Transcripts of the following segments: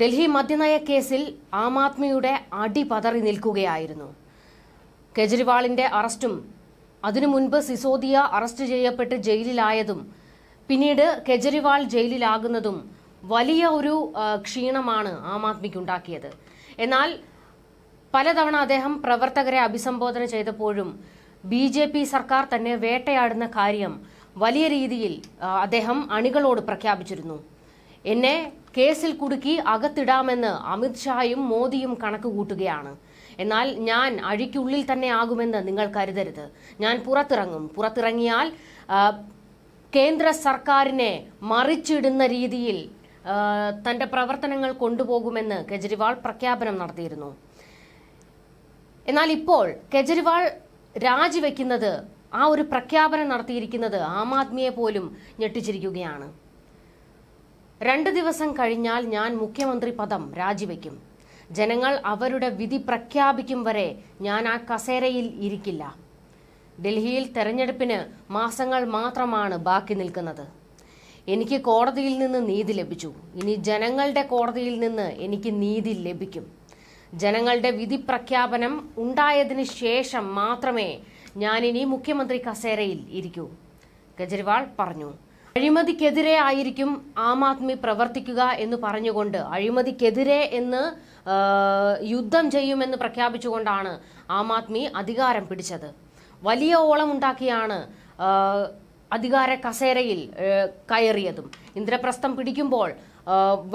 ഡൽഹി മദ്യനയ കേസിൽ ആം ആദ്മിയുടെ അടി പതറി നിൽക്കുകയായിരുന്നു. കെജ്രിവാളിന്റെ അറസ്റ്റും അതിനു മുൻപ് സിസോദിയ അറസ്റ്റ് ചെയ്യപ്പെട്ട് ജയിലിലായതും പിന്നീട് കെജ്രിവാൾ ജയിലിലാകുന്നതും വലിയ ഒരു ക്ഷീണമാണ് ആം ആദ്മിക്കുണ്ടാക്കിയത്. എന്നാൽ പലതവണ അദ്ദേഹം പ്രവർത്തകരെ അഭിസംബോധന ചെയ്തപ്പോഴും ബി ജെ പി സർക്കാർ തന്നെ വേട്ടയാടുന്ന കാര്യം വലിയ രീതിയിൽ അദ്ദേഹം അണികളോട് പ്രഖ്യാപിച്ചിരുന്നു. എന്നെ കേസിൽ കുടുക്കി അകത്തിടാമെന്ന് അമിത്ഷായും മോദിയും കണക്ക് കൂട്ടുകയാണ്. എന്നാൽ ഞാൻ അഴിക്കുള്ളിൽ തന്നെ ആകുമെന്ന് നിങ്ങൾ കരുതരുത്. ഞാൻ പുറത്തിറങ്ങും. പുറത്തിറങ്ങിയാൽ കേന്ദ്ര സർക്കാരിനെ മറിച്ചിടുന്ന രീതിയിൽ തന്റെ പ്രവർത്തനങ്ങൾ കൊണ്ടുപോകുമെന്ന് കെജ്രിവാൾ പ്രഖ്യാപനം നടത്തിയിരുന്നു. എന്നാൽ ഇപ്പോൾ കെജ്രിവാൾ രാജിവെക്കുന്നത് ആ ഒരു പ്രഖ്യാപനം നടത്തിയിരിക്കുന്നത് ആം ആദ്മിയെ പോലും ഞെട്ടിച്ചിരിക്കുകയാണ്. രണ്ട് ദിവസം കഴിഞ്ഞാൽ ഞാൻ മുഖ്യമന്ത്രി പദം രാജിവെക്കും. ജനങ്ങൾ അവരുടെ വിധി പ്രഖ്യാപിക്കും വരെ ഞാൻ ആ കസേരയിൽ ഇരിക്കില്ല. ഡൽഹിയിൽ തെരഞ്ഞെടുപ്പിന് മാസങ്ങൾ മാത്രമാണ് ബാക്കി നിൽക്കുന്നത്. എനിക്ക് കോടതിയിൽ നിന്ന് നീതി ലഭിച്ചു. ഇനി ജനങ്ങളുടെ കോടതിയിൽ നിന്ന് എനിക്ക് നീതി ലഭിക്കും. ജനങ്ങളുടെ വിധി പ്രഖ്യാപനം ഉണ്ടായതിനു ശേഷം മാത്രമേ ഞാനിനി മുഖ്യമന്ത്രി കസേരയിൽ ഇരിക്കൂ. കെജ്രിവാൾ പറഞ്ഞു. അഴിമതിക്കെതിരെ ആയിരിക്കും ആം ആദ്മി പ്രവർത്തിക്കുക എന്ന് പറഞ്ഞുകൊണ്ട് അഴിമതിക്കെതിരെ എന്ന് യുദ്ധം ചെയ്യുമെന്ന് പ്രഖ്യാപിച്ചുകൊണ്ടാണ് ആം ആദ്മി അധികാരം പിടിച്ചത്. വലിയ ഓളമുണ്ടാക്കിയാണ് അധികാര കസേരയിൽ കയറിയതും. ഇന്ദ്രപ്രസ്ഥം പിടിക്കുമ്പോൾ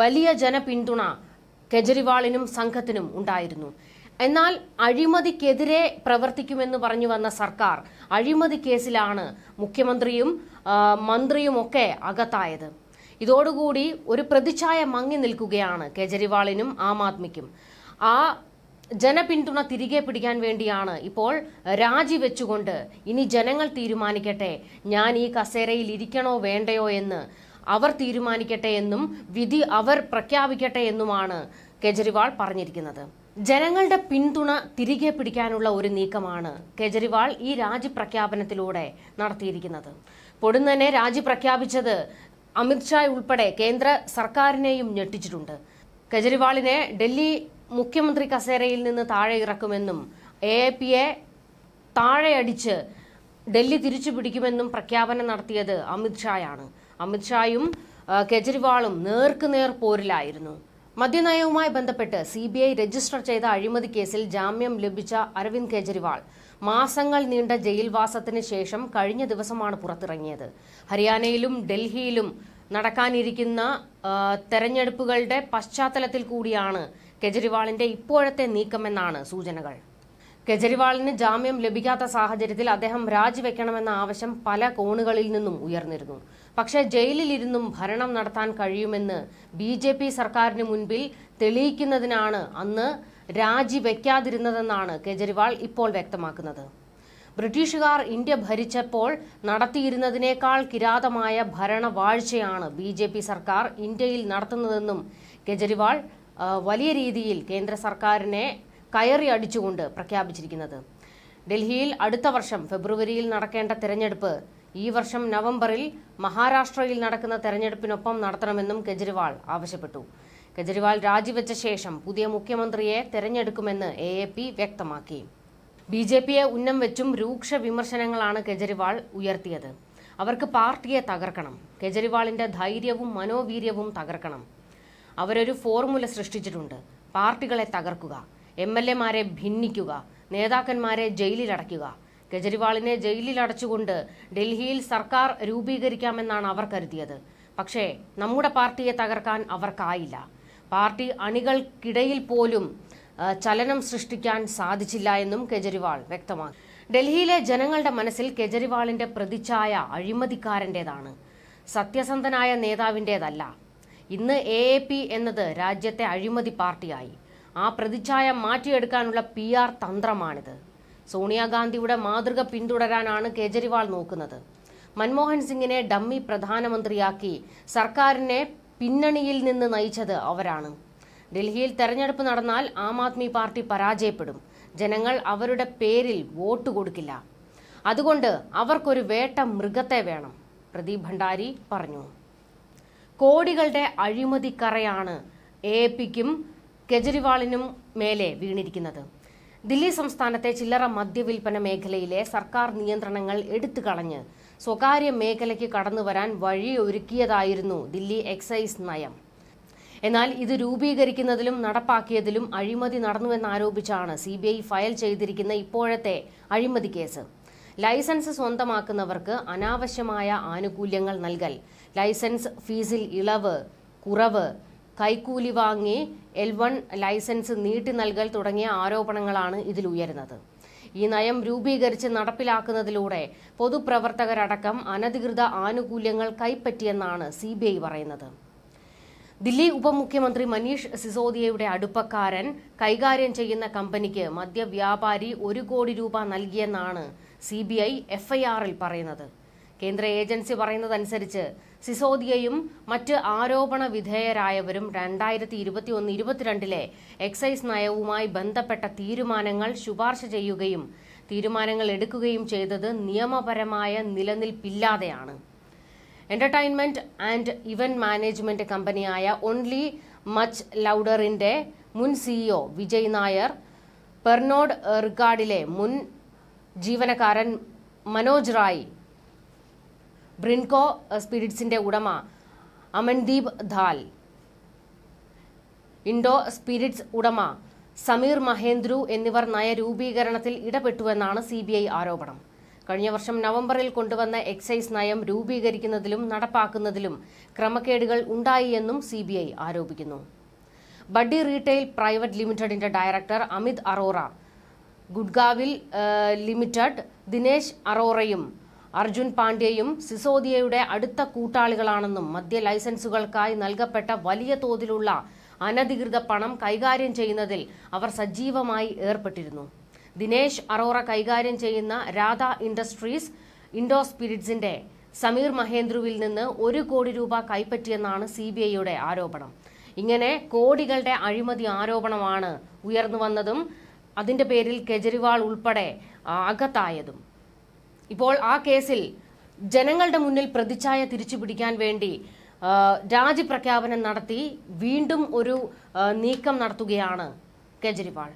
വലിയ ജനപിന്തുണ കെജ്രിവാളിനും സംഘത്തിനും ഉണ്ടായിരുന്നു. എന്നാൽ അഴിമതിക്കെതിരെ പ്രവർത്തിക്കുമെന്ന് പറഞ്ഞു വന്ന സർക്കാർ അഴിമതി കേസിലാണ് മുഖ്യമന്ത്രിയും മന്ത്രിയുമൊക്കെ അകത്തായത്. ഇതോടുകൂടി ഒരു പ്രതിച്ഛായ മങ്ങി നിൽക്കുകയാണ് കേജരിവാളിനും ആം ആദ്മിക്കും. ആ ജനപിന്തുണ തിരികെ പിടിക്കാൻ വേണ്ടിയാണ് ഇപ്പോൾ രാജിവെച്ചുകൊണ്ട് ഇനി ജനങ്ങൾ തീരുമാനിക്കട്ടെ ഞാൻ ഈ കസേരയിൽ ഇരിക്കണോ വേണ്ടയോ എന്ന് അവർ തീരുമാനിക്കട്ടെ എന്നും വിധി അവർ പ്രഖ്യാപിക്കട്ടെ എന്നുമാണ് കെജ്രിവാൾ പറഞ്ഞിരിക്കുന്നത്. ജനങ്ങളുടെ പിന്തുണ തിരികെ പിടിക്കാനുള്ള ഒരു നീക്കമാണ് കെജ്രിവാൾ ഈ രാജി പ്രഖ്യാപനത്തിലൂടെ നടത്തിയിരിക്കുന്നത്. പൊടുന്നനെ രാജി പ്രഖ്യാപിച്ചത് അമിത്ഷാ ഉൾപ്പെടെ കേന്ദ്ര സർക്കാരിനെയും ഞെട്ടിച്ചിട്ടുണ്ട്. കെജ്രിവാളിനെ ഡൽഹി മുഖ്യമന്ത്രി കസേരയിൽ നിന്ന് താഴെ ഇറക്കുമെന്നും എ എ പിയെ താഴെയടിച്ച് ഡൽഹി തിരിച്ചു പിടിക്കുമെന്നും പ്രഖ്യാപനം നടത്തിയത് അമിത്ഷായാണ് അമിത്ഷായും കെജ്രിവാളും നേർക്കുനേർ പോരിലായിരുന്നു. മദ്യനയവുമായി ബന്ധപ്പെട്ട് സി ബി ഐ രജിസ്റ്റർ ചെയ്ത അഴിമതി കേസിൽ ജാമ്യം ലഭിച്ച അരവിന്ദ് കെജ്രിവാൾ മാസങ്ങൾ നീണ്ട ജയിൽവാസത്തിന് ശേഷം കഴിഞ്ഞ ദിവസമാണ് പുറത്തിറങ്ങിയത്. ഹരിയാനയിലും ഡൽഹിയിലും നടക്കാനിരിക്കുന്ന തെരഞ്ഞെടുപ്പുകളുടെ പശ്ചാത്തലത്തിൽ കൂടിയാണ് കെജ്രിവാളിന്റെ ഇപ്പോഴത്തെ നീക്കമെന്നാണ് സൂചനകൾ. കെജ്രിവാളിന് ജാമ്യം ലഭിക്കാത്ത സാഹചര്യത്തിൽ അദ്ദേഹം രാജിവെക്കണമെന്ന ആവശ്യം പല കോണുകളിൽ നിന്നും ഉയർന്നിരുന്നു. പക്ഷേ ജയിലിലിരുന്നും ഭരണം നടത്താൻ കഴിയുമെന്ന് ബി ജെ പി സർക്കാരിന് മുൻപിൽ തെളിയിക്കുന്നതിനാണ് അന്ന് രാജിവെക്കാതിരുന്നതെന്നാണ് കെജ്രിവാൾ ഇപ്പോൾ വ്യക്തമാക്കുന്നത്. ബ്രിട്ടീഷുകാർ ഇന്ത്യ ഭരിച്ചപ്പോൾ നടത്തിയിരുന്നതിനേക്കാൾ കിരാതമായ ഭരണവാഴ്ചയാണ് ബി ജെ പി സർക്കാർ ഇന്ത്യയിൽ നടത്തുന്നതെന്നും കെജ്രിവാൾ വലിയ രീതിയിൽ കേന്ദ്ര സർക്കാരിനെ കയറി അടിച്ചുകൊണ്ട് പ്രഖ്യാപിച്ചിരിക്കുന്നത്. ഡൽഹിയിൽ അടുത്ത വർഷം ഫെബ്രുവരിയിൽ നടക്കേണ്ട തെരഞ്ഞെടുപ്പ് ഈ വർഷം നവംബറിൽ മഹാരാഷ്ട്രയിൽ നടക്കുന്ന തെരഞ്ഞെടുപ്പിനൊപ്പം നടത്തണമെന്നും കെജ്രിവാൾ ആവശ്യപ്പെട്ടു. കെജ്രിവാൾ രാജിവെച്ച ശേഷം പുതിയ മുഖ്യമന്ത്രിയെ തെരഞ്ഞെടുക്കുമെന്ന് എ എ പി വ്യക്തമാക്കി. ബി ജെ പിയെ ഉന്നം വെച്ചും രൂക്ഷ വിമർശനങ്ങളാണ് കെജ്രിവാൾ ഉയർത്തിയത്. അവർക്ക് പാർട്ടിയെ തകർക്കണം കെജ്രിവാളിന്റെ ധൈര്യവും മനോവീര്യവും തകർക്കണം. അവരൊരു ഫോർമുല സൃഷ്ടിച്ചിട്ടുണ്ട്. പാർട്ടികളെ തകർക്കുക എം എൽ എമാരെ ഭിന്നിക്കുക നേതാക്കന്മാരെ ജയിലിലടയ്ക്കുക. കെജ്രിവാളിനെ ജയിലിലടച്ചുകൊണ്ട് ഡൽഹിയിൽ സർക്കാർ രൂപീകരിക്കാമെന്നാണ് അവർ കരുതിയത്. പക്ഷേ നമ്മുടെ പാർട്ടിയെ തകർക്കാൻ അവർക്കായില്ല. പാർട്ടി അണികൾക്കിടയിൽ പോലും ചലനം സൃഷ്ടിക്കാൻ സാധിച്ചില്ല എന്നും കെജ്രിവാൾ വ്യക്തമാക്കി. ഡൽഹിയിലെ ജനങ്ങളുടെ മനസ്സിൽ കെജ്രിവാളിന്റെ പ്രതിച്ഛായ അഴിമതിക്കാരന്റേതാണ്. സത്യസന്ധനായ നേതാവിന്റെതല്ല ഇന്ന് എ എ പി എന്നത് രാജ്യത്തെ അഴിമതി പാർട്ടിയായി. ആ പ്രതിച്ഛായ മാറ്റിയെടുക്കാനുള്ള പി ആർ തന്ത്രമാണിത്. സോണിയാഗാന്ധിയുടെ മാതൃക പിന്തുടരാനാണ് കേജ്രിവാൾ നോക്കുന്നത്. മൻമോഹൻ സിംഗിനെ ഡമ്മി പ്രധാനമന്ത്രിയാക്കി സർക്കാരിനെ പിന്നണിയിൽ നിന്ന് നയിച്ചത് അവരാണ്. ഡൽഹിയിൽ തെരഞ്ഞെടുപ്പ് നടന്നാൽ ആം ആദ്മി പാർട്ടി പരാജയപ്പെടും. ജനങ്ങൾ അവരുടെ പേരിൽ വോട്ട് കൊടുക്കില്ല. അതുകൊണ്ട് അവർക്കൊരു വേട്ട മൃഗത്തെ വേണം പ്രദീപ് ഭണ്ഡാരി പറഞ്ഞു. കോടികളുടെ അഴിമതിക്കറയാണ് എ പിക്കും കെജ്രിവാളിനും മേലെ വീണിരിക്കുന്നത്. ദില്ലി സംസ്ഥാനത്തെ ചില്ലറ മദ്യവിൽപ്പന മേഖലയിലെ സർക്കാർ നിയന്ത്രണങ്ങൾ എടുത്തു കളഞ്ഞ് സ്വകാര്യ മേഖലയ്ക്ക് കടന്നുവരാൻ വഴിയൊരുക്കിയതായിരുന്നു ദില്ലി എക്സൈസ് നയം. എന്നാൽ ഇത് രൂപീകരിക്കുന്നതിലും നടപ്പാക്കിയതിലും അഴിമതി നടന്നുവെന്നാരോപിച്ചാണ് സി ബി ഐ ഫയൽ ചെയ്തിരിക്കുന്ന ഇപ്പോഴത്തെ അഴിമതി കേസ്. ലൈസൻസ് സ്വന്തമാക്കുന്നവർക്ക് അനാവശ്യമായ ആനുകൂല്യങ്ങൾ നൽകൽ ലൈസൻസ് ഫീസിൽ ഇളവ് കുറവ് കൈക്കൂലി വാങ്ങി എൽ വൺ ലൈസൻസ് നീട്ടി നൽകൽ തുടങ്ങിയ ആരോപണങ്ങളാണ് ഇതിൽ ഉയരുന്നത്. ഈ നയം രൂപീകരിച്ച് നടപ്പിലാക്കുന്നതിലൂടെ പൊതുപ്രവർത്തകരടക്കം അനധികൃത ആനുകൂല്യങ്ങൾ കൈപ്പറ്റിയെന്നാണ് സി ബി ഐ പറയുന്നത്. ദില്ലി ഉപമുഖ്യമന്ത്രി മനീഷ് സിസോദിയയുടെ അടുപ്പക്കാരൻ കൈകാര്യം ചെയ്യുന്ന കമ്പനിക്ക് മദ്യവ്യാപാരി ഒരു കോടി രൂപ നൽകിയെന്നാണ് സി ബി ഐ എഫ്ഐആറിൽ പറയുന്നത്. കേന്ദ്ര ഏജൻസി പറയുന്നതനുസരിച്ച് സിസോദിയയും മറ്റ് ആരോപണ വിധേയരായവരും രണ്ടായിരത്തി ഇരുപത്തി ഒന്ന് ഇരുപത്തിരണ്ടിലെ എക്സൈസ് നയവുമായി ബന്ധപ്പെട്ട തീരുമാനങ്ങൾ ശുപാർശ ചെയ്യുകയും തീരുമാനങ്ങൾ എടുക്കുകയും ചെയ്തത് നിയമപരമായ നിലനിൽപ്പില്ലാതെയാണ്. എന്റർടൈൻമെന്റ് ആൻഡ് ഇവന്റ് മാനേജ്മെന്റ് കമ്പനിയായ ഓൺലി മച്ച് ലൗഡറിന്റെ മുൻ സിഇഒ വിജയ് നായർ പെർനോഡ് റിക്കാർഡിലെ മുൻ ജീവനക്കാരൻ മനോജ് റായ് ബ്രിൻകോ സ്പിരിറ്റ്സിന്റെ ഉടമ അമൻദീപ് ധാൽ. ഇൻഡോ സ്പിരിറ്റ്സ് ഉടമ സമീർ മഹേന്ദ്രു എന്നിവർ നയരൂപീകരണത്തിൽ ഇടപെട്ടുവെന്നാണ് സി ബി ഐ ആരോപണം. കഴിഞ്ഞ വർഷം നവംബറിൽ കൊണ്ടുവന്ന എക്സൈസ് നയം രൂപീകരിക്കുന്നതിലും നടപ്പാക്കുന്നതിലും ക്രമക്കേടുകൾ ഉണ്ടായി എന്നും സി ബി ഐ ആരോപിക്കുന്നു. ബഡ്ഡി റീറ്റെയിൽ പ്രൈവറ്റ് ലിമിറ്റഡിന്റെ ഡയറക്ടർ അമിത് അറോറ ഗുഡ്ഗാവിൽ ലിമിറ്റഡ് ദിനേശ് അറോറയും അർജുൻ പാണ്ഡ്യയും സിസോദിയയുടെ അടുത്ത കൂട്ടാളികളാണെന്നും മദ്യ ലൈസൻസുകൾക്കായി നൽകപ്പെട്ട വലിയ തോതിലുള്ള അനധികൃത പണം കൈകാര്യം ചെയ്യുന്നതിൽ അവർ സജീവമായി ഏർപ്പെട്ടിരുന്നു. ദിനേശ് അറോറ കൈകാര്യം ചെയ്യുന്ന രാധ ഇൻഡസ്ട്രീസ് ഇൻഡോ സ്പിരിറ്റ്സിന്റെ സമീർ മഹേന്ദ്രുവിൽ നിന്ന് ഒരു കോടി രൂപ കൈപ്പറ്റിയെന്നാണ് സി ബി ഐയുടെ ആരോപണം. ഇങ്ങനെ കോടികളുടെ അഴിമതി ആരോപണമാണ് ഉയർന്നു വന്നതും അതിന്റെ പേരിൽ കെജ്രിവാൾ ഉൾപ്പെടെ അകത്തായതും. ഇപ്പോൾ ആ കേസിൽ ജനങ്ങളുടെ മുന്നിൽ പ്രതിച്ഛായ തിരിച്ചുപിടിക്കാൻ വേണ്ടി രാജിപ്രഖ്യാപനം നടത്തി വീണ്ടും ഒരു നീക്കം നടത്തുകയാണ് കെജ്രിവാൾ.